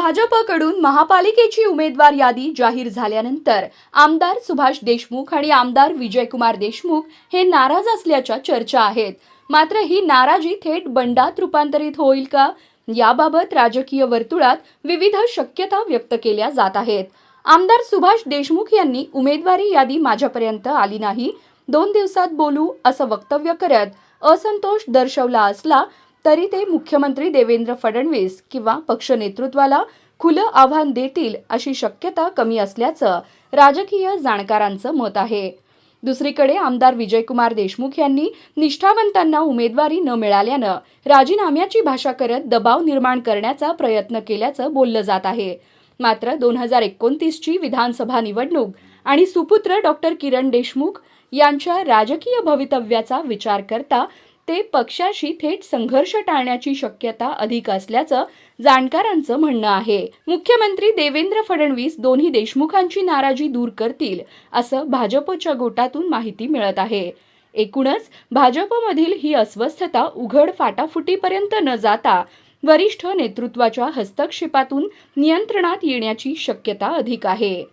भाजपकडून महापालिकेची उमेदवार यादी जाहीर झाल्यानंतर आमदार सुभाष देशमुख आणि आमदार विजयकुमार देशमुख हे नाराज असल्याच्या चर्चा आहेत. मात्र ही नाराजी थेट बंडात रूपांतरित होईल का? याबाबत राजकीय वर्तुळात विविध शक्यता व्यक्त केल्या जात आहेत. आमदार सुभाष देशमुख यांनी उमेदवारी यादी माझ्यापर्यंत आली नाही. दोन दिवसात बोलू असं वक्तव्य करत असंतोष दर्शवला असला तरी ते मुख्यमंत्री देवेंद्र फडणवीस किंवा पक्ष नेतृत्वाला खुलं आव्हान देतील अशी शक्यता कमी असल्याचं राजकीय जाणकारांचं मत आहे. दुसरीकडे आमदार विजयकुमार देशमुख यांनी निष्ठावंतांना उमेदवारी न मिळाल्यानं राजीनाम्याची भाषा करत दबाव निर्माण करण्याचा प्रयत्न केल्याचं बोललं जात आहे. मात्र दोन हजार एकोणतीसची विधानसभा निवडणूक आणि सुपुत्र डॉक्टर किरण देशमुख यांच्या राजकीय भवितव्याचा विचार करता ते पक्षाशी थेट संघर्ष टाळण्याची शक्यता अधिक असल्याचं जाणकारांचं म्हणणं आहे. मुख्यमंत्री देवेंद्र फडणवीस दोन्ही देशमुखांची नाराजी दूर करतील असं भाजपच्या गोटातून माहिती मिळत आहे. एकूणच भाजपमधील ही अस्वस्थता उघड फाटाफुटीपर्यंत न जाता वरिष्ठ नेतृत्वाच्या हस्तक्षेपातून नियंत्रणात येण्याची शक्यता अधिक आहे.